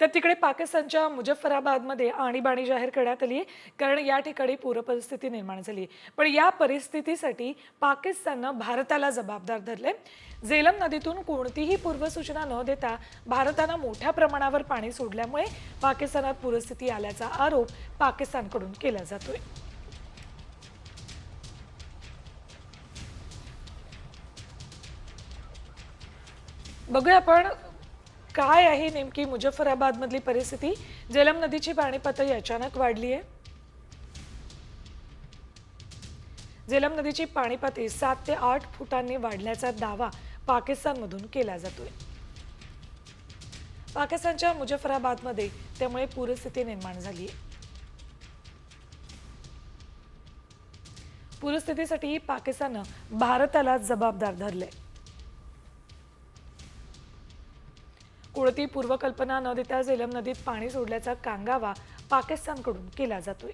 तर तिकडे पाकिस्तानच्या मुजफ्फराबादमध्ये आणीबाणी जाहीर करण्यात आली आहे. कारण या ठिकाणी पूरपरिस्थिती निर्माण झाली आहे. पण या परिस्थितीसाठी पाकिस्ताननं भारताला जबाबदार धरले झेलम नदीतून कोणतीही पूर्वसूचना न देता भारतानं मोठ्या प्रमाणावर पाणी सोडल्यामुळे पाकिस्तानात पूरस्थिती आल्याचा आरोप पाकिस्तानकडून केला जातोय. बघूया आपण काय आहे नेमकी मुजफ्फराबादमधली परिस्थिती? झेलम नदीची पाणी पातळी अचानक वाढली आहे झेलम नदीची पाणी पातळी सात ते आठ फुटांनी वाढल्याचा दावा पाकिस्तानमधून केला जातोय. पाकिस्तानच्या मुजफ्फराबादमध्ये त्यामुळे पूरस्थिती निर्माण झाली आहे पूरस्थितीसाठी पाकिस्ताननं भारताला जबाबदार धरलंय. कोणती पूर्वकल्पना न देता झेलम नदीत पाणी सोडल्याचा कांगावा पाकिस्तानकडून केला जातोय.